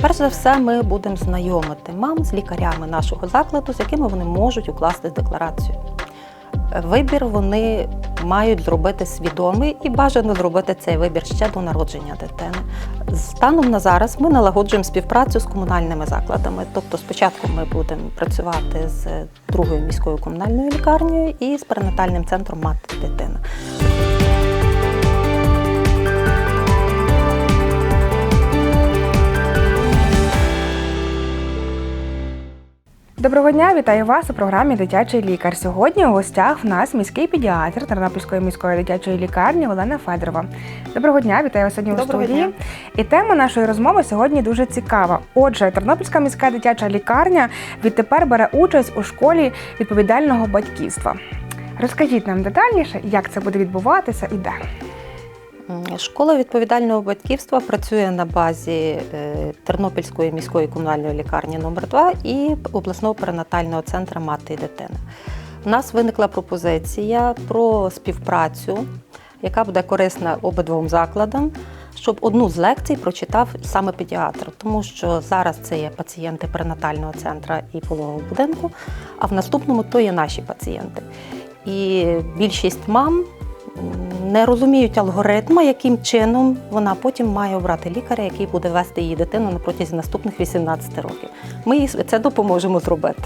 Перш за все, ми будемо знайомити мам з лікарями нашого закладу, з якими вони можуть укласти декларацію. Вибір вони мають зробити свідомий і бажано зробити цей вибір ще до народження дитини. Станом на зараз ми налагоджуємо співпрацю з комунальними закладами. Тобто, спочатку ми будемо працювати з другою міською комунальною лікарнею і з перинатальним центром мати дитина. Доброго дня, вітаю вас у програмі Дитячий лікар. Сьогодні у гостях в нас міський педіатр Тернопільської міської дитячої лікарні Олена Федорова. Доброго дня, вітаю вас сьогодні Доброго у студії. дня. І тема нашої розмови сьогодні дуже цікава. Отже, Тернопільська міська дитяча лікарня відтепер бере участь у школі відповідального батьківства. Розкажіть нам детальніше, як це буде відбуватися і де. Школа відповідального батьківства працює на базі е, Тернопільської міської комунальної лікарні номер 2 і обласного перинатального центру мати і дитина. У нас виникла пропозиція про співпрацю, яка буде корисна обидвом закладам, щоб одну з лекцій прочитав саме педіатр, тому що зараз це є пацієнти перинатального центру і пологового будинку, а в наступному то є наші пацієнти. І більшість мам не розуміють алгоритму, яким чином вона потім має обрати лікаря, який буде вести її дитину на протязі наступних 18 років. Ми їй це допоможемо зробити.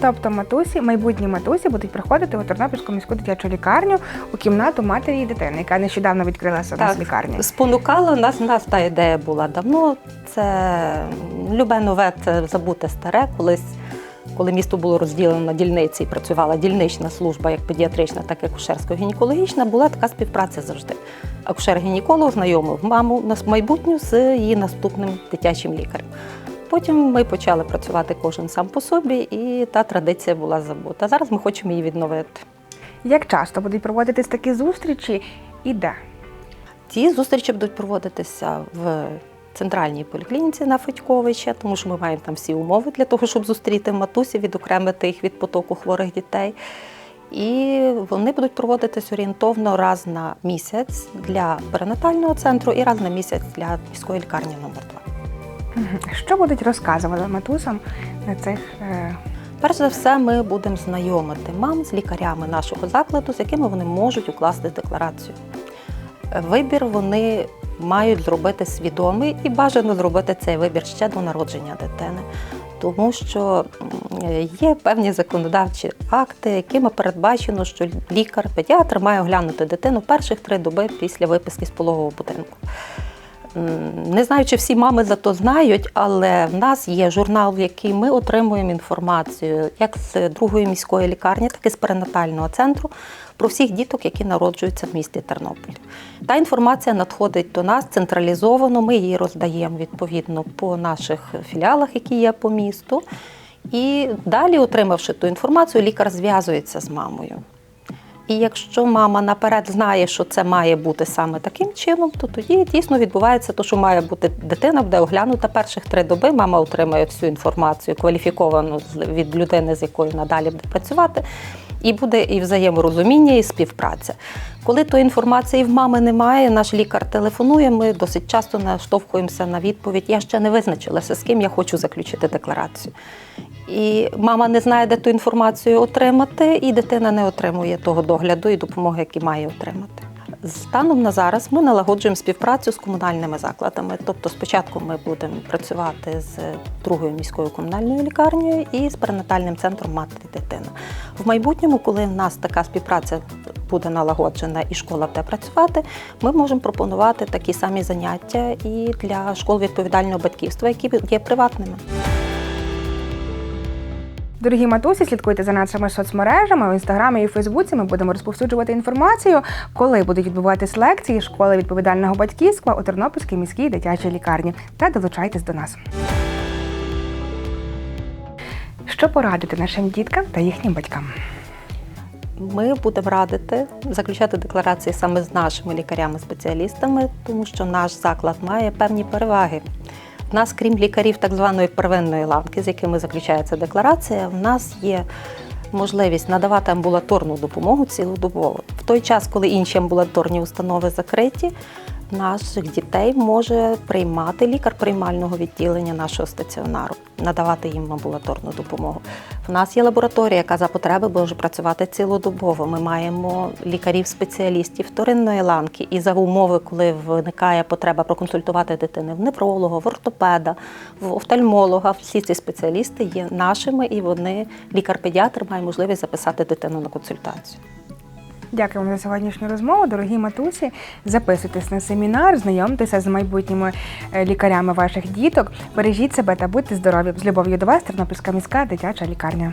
Тобто матусі, майбутні матусі будуть приходити у Тернопільську міську дитячу лікарню у кімнату матері і дитини, яка нещодавно відкрилася у нас в лікарні. спонукала нас. Нас та ідея була давно. Це любе нове це забуте старе. Колись, коли місто було розділено на дільниці і працювала дільнична служба, як педіатрична, так і акушерсько-гінекологічна, була така співпраця завжди. Акушер-гінеколог знайомив маму на майбутню з її наступним дитячим лікарем. Потім ми почали працювати кожен сам по собі, і та традиція була забута. Зараз ми хочемо її відновити. Як часто будуть проводитись такі зустрічі і де? Ті зустрічі будуть проводитися в центральній поліклініці на Федьковича, тому що ми маємо там всі умови для того, щоб зустріти матусі, відокремити їх від потоку хворих дітей. І вони будуть проводитись орієнтовно раз на місяць для перинатального центру і раз на місяць для міської лікарні номер 2 Що будуть розказувати матусам на цих е, Перш за все, ми будемо знайомити мам з лікарями нашого закладу, з якими вони можуть укласти декларацію. Вибір вони мають зробити свідомий і бажано зробити цей вибір ще до народження дитини, тому що є певні законодавчі акти, якими передбачено, що лікар-педіатр має оглянути дитину перших три доби після виписки з пологового будинку. Не знаю, чи всі мами за то знають, але в нас є журнал, в який ми отримуємо інформацію як з другої міської лікарні, так і з перинатального центру про всіх діток, які народжуються в місті Тернопіль. Та інформація надходить до нас централізовано. Ми її роздаємо відповідно по наших філіалах, які є по місту. І далі, отримавши ту інформацію, лікар зв'язується з мамою. І якщо мама наперед знає, що це має бути саме таким чином, то тоді дійсно відбувається те, що має бути дитина, буде оглянута перших три доби. Мама отримає всю інформацію кваліфіковану від людини, з якою надалі буде працювати. І буде і взаєморозуміння, і співпраця. Коли тої інформації в мами немає, наш лікар телефонує. Ми досить часто наштовхуємося на відповідь. Я ще не визначилася, з ким я хочу заключити декларацію. І мама не знає, де ту інформацію отримати, і дитина не отримує того догляду і допомоги, які має отримати. Станом на зараз ми налагоджуємо співпрацю з комунальними закладами. Тобто, спочатку ми будемо працювати з другою міською комунальною лікарнею і з перинатальним центром мати і дитина. В майбутньому, коли в нас така співпраця буде налагоджена і школа буде працювати, ми можемо пропонувати такі самі заняття і для школ відповідального батьківства, які є приватними. Дорогі матусі, слідкуйте за нашими соцмережами в інстаграмі і Фейсбуці. Ми будемо розповсюджувати інформацію, коли будуть відбуватись лекції школи відповідального батьківства у Тернопільській міській дитячій лікарні. Та долучайтесь до нас. Що порадити нашим діткам та їхнім батькам? Ми будемо радити заключати декларації саме з нашими лікарями-спеціалістами, тому що наш заклад має певні переваги. В нас, крім лікарів так званої первинної ланки, з якими заключається декларація, в нас є можливість надавати амбулаторну допомогу цілодобово. В той час, коли інші амбулаторні установи закриті, наших дітей може приймати лікар приймального відділення нашого стаціонару, надавати їм амбулаторну допомогу. В нас є лабораторія, яка за потреби може працювати цілодобово. Ми маємо лікарів-спеціалістів вторинної ланки, і за умови, коли виникає потреба проконсультувати дитини в невролога, в ортопеда, в офтальмолога, всі ці спеціалісти є нашими, і вони, лікар-педіатр, має можливість записати дитину на консультацію. Дякуємо за сьогоднішню розмову. Дорогі матусі, записуйтесь на семінар, знайомтеся з майбутніми е, лікарями ваших діток. Бережіть себе та будьте здорові. З любов'ю до вас, Тернопільська міська дитяча лікарня.